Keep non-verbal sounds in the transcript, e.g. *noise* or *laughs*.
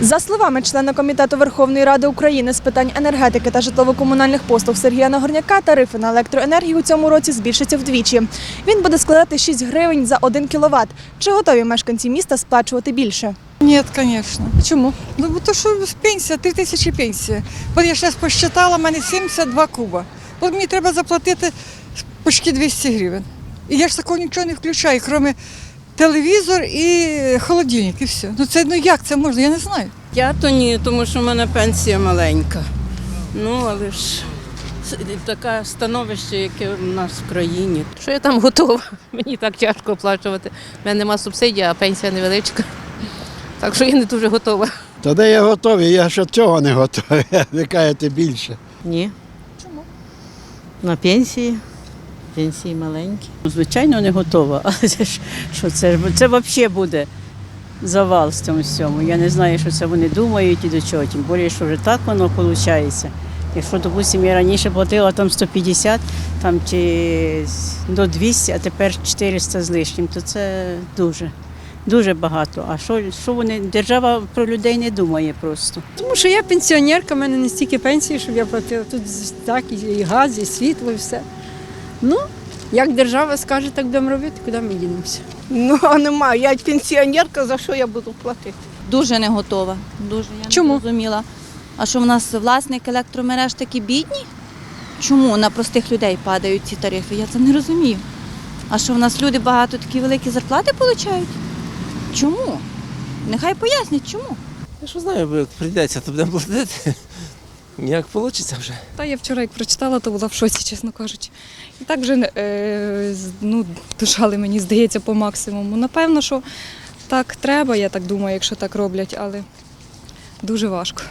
За словами члена комітету Верховної Ради України з питань енергетики та житлово-комунальних послуг Сергія Нагорняка, тарифи на електроенергію у цьому році збільшаться вдвічі. Він буде складати 6 гривень за 1 кВт. Чи готові мешканці міста сплачувати більше? Нет, конечно. Чому? Ну, бо то що пенсія, 3 тисячі пенсія. От я зараз посчитала, в мене 72 куба. От мені треба заплатити почти 200 гривень. І я ж такого нічого не включаю, крім телевізор і холодильник, і все. Ну це ну як це можна? Я не знаю. Я то ні, тому що в мене пенсія маленька. Ну, але ж таке становище, яке в нас в країні. Що я там готова? *laughs* Мені так тяжко оплачувати. У мене нема субсидії, а пенсія невеличка. Так що я не дуже готова. Та де я готовий, я ще цього не готовий. *laughs* Ви кажете більше. Ні. Чому? На пенсії. Пенсії маленькі. Звичайно, не готова. *laughs* Але що це це взагалі буде завал з цьому всьому. Я не знаю, що це вони думають і до чого. Тим більше, що вже так воно виходить. Якщо, допустимо, я раніше платила там 150 там, чи до 200, а тепер 400 з лишнім, то це дуже, дуже багато. А що, що вони, держава про людей не думає просто. Тому що я пенсіонерка, в мене не стільки пенсії, щоб я платила. Тут так і газ, і світло, і все. Ну, як держава скаже, так будемо робити, куди ми дінемося. Ну, немає. Я пенсіонерка, за що я буду платити? Дуже не готова. Дуже я Чому? не зрозуміла. А що в нас власники електромереж такі бідні? Чому на простих людей падають ці тарифи? Я це не розумію. А що в нас люди багато такі великі зарплати отримують? Чому? Нехай пояснять, чому. Я що знаю, прийдеться, то будемо платити. Як вийде вже. Та я вчора як прочитала, то була в шоці, чесно кажучи. І так вже е, ну, душали, мені здається, по максимуму. Напевно, що так треба, я так думаю, якщо так роблять, але дуже важко.